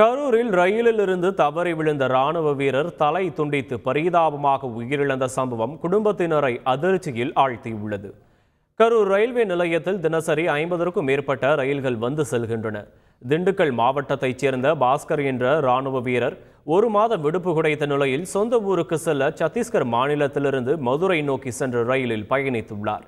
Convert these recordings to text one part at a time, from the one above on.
கரூரில் ரயிலில் இருந்து தவறி விழுந்த ராணுவ வீரர் தலை துண்டித்து பரிதாபமாக உயிரிழந்த சம்பவம் குடும்பத்தினரை அதிர்ச்சியில் ஆழ்த்தியுள்ளது. கரூர் ரயில்வே நிலையத்தில் தினசரி ஐம்பதற்கும் மேற்பட்ட ரயில்கள் வந்து செல்கின்றன. திண்டுக்கல் மாவட்டத்தைச் சேர்ந்த பாஸ்கர் என்ற ராணுவ வீரர் ஒரு மாத விடுப்பு குடைத்த நிலையில் சொந்த ஊருக்கு செல்ல சத்தீஸ்கர் மாநிலத்திலிருந்து மதுரை நோக்கி சென்ற ரயிலில் பயணித்துள்ளார்.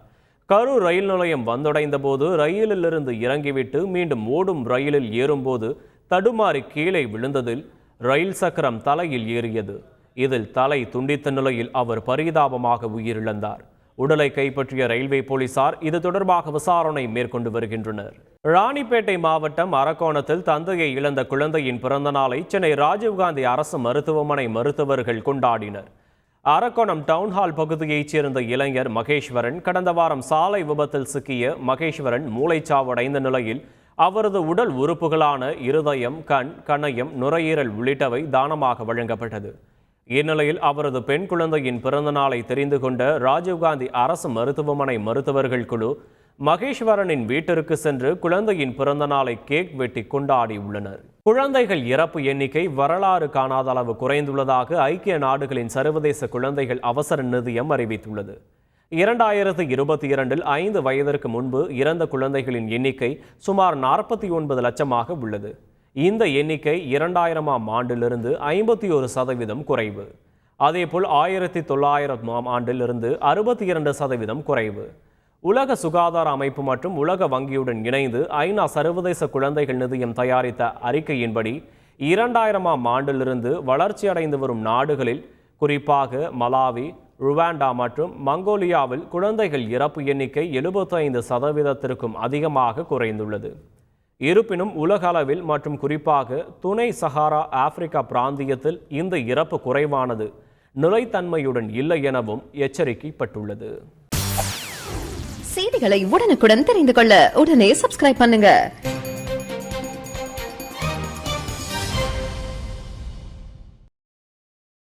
கரூர் ரயில் நிலையம் வந்தடைந்த போது ரயிலிலிருந்து இறங்கிவிட்டு மீண்டும் ஓடும் ரயிலில் ஏறும்போது தடுமாறி கீழே விழுந்ததில் ரயில் சக்கரம் தலையில் ஏறியது. இதில் தலை துண்டித்த நிலையில் அவர் பரிதாபமாக உயிரிழந்தார். உடலை கைப்பற்றிய ரயில்வே போலீசார் இது தொடர்பாக விசாரணை மேற்கொண்டு வருகின்றனர். ராணிப்பேட்டை மாவட்டம் அரக்கோணத்தில் தந்தையை இழந்த குழந்தையின் பிறந்த நாளை சென்னை ராஜீவ்காந்தி அரசு மருத்துவமனை மருத்துவர்கள் கொண்டாடினர். அரக்கோணம் டவுன்ஹால் பகுதியைச் சேர்ந்த இளைஞர் மகேஸ்வரன் கடந்த வாரம் சாலை விபத்தில் சிக்கிய மகேஸ்வரன் மூளைச்சாவடைந்த நிலையில் அவரது உடல் உறுப்புகளான இருதயம் கண் கணையம் நுரையீரல் உள்ளிட்டவை தானமாக வழங்கப்பட்டது. இந்நிலையில் அவரது பெண் குழந்தையின் பிறந்த நாளை தெரிந்து கொண்ட ராஜீவ்காந்தி அரசு மருத்துவமனை மருத்துவர்கள் குழு மகேஸ்வரனின் வீட்டிற்கு சென்று குழந்தையின் பிறந்த நாளை கேக் வெட்டி கொண்டாடி உள்ளனர். குழந்தைகள் இறப்பு எண்ணிக்கை வரலாறு காணாத அளவு குறைந்துள்ளதாக ஐக்கிய நாடுகளின் சர்வதேச குழந்தைகள் அவசர நிதியம் அறிவித்துள்ளது. இரண்டாயிரத்து இருபத்தி இரண்டில் ஐந்து வயதிற்கு முன்பு இறந்த குழந்தைகளின் எண்ணிக்கை சுமார் நாற்பத்தி ஒன்பது லட்சமாக உள்ளது. இந்த எண்ணிக்கை இரண்டாயிரமாம் ஆண்டிலிருந்து ஐம்பத்தி ஒரு சதவீதம் குறைவு. அதேபோல் ஆயிரத்தி தொள்ளாயிரமாம் ஆண்டிலிருந்து அறுபத்தி இரண்டு சதவீதம் குறைவு. உலக சுகாதார அமைப்பு மற்றும் உலக வங்கியுடன் இணைந்து ஐநா சர்வதேச குழந்தைகள் நிதியம் தயாரித்த அறிக்கையின்படி இரண்டாயிரமாம் ஆண்டிலிருந்து வளர்ச்சியடைந்து வரும் நாடுகளில் குறிப்பாக மலாவி ருவாண்டா மற்றும் மங்கோலியாவில் குழந்தைகள் இறப்பு எண்ணிக்கை 75% சதவீதத்திற்கும் அதிகமாக குறைந்துள்ளது. இருப்பினும் உலக அளவில் மற்றும் குறிப்பாக துணை சஹாரா ஆப்பிரிக்கா பிராந்தியத்தில் இந்த இறப்பு குறைவானது நிலைத்தன்மையுடன் இல்லை எனவும் எச்சரிக்கப்பட்டுள்ளது. செய்திகளை உடனுக்குடன் தெரிந்து கொள்ள உடனே சப்ஸ்கிரைப் பண்ணுங்க.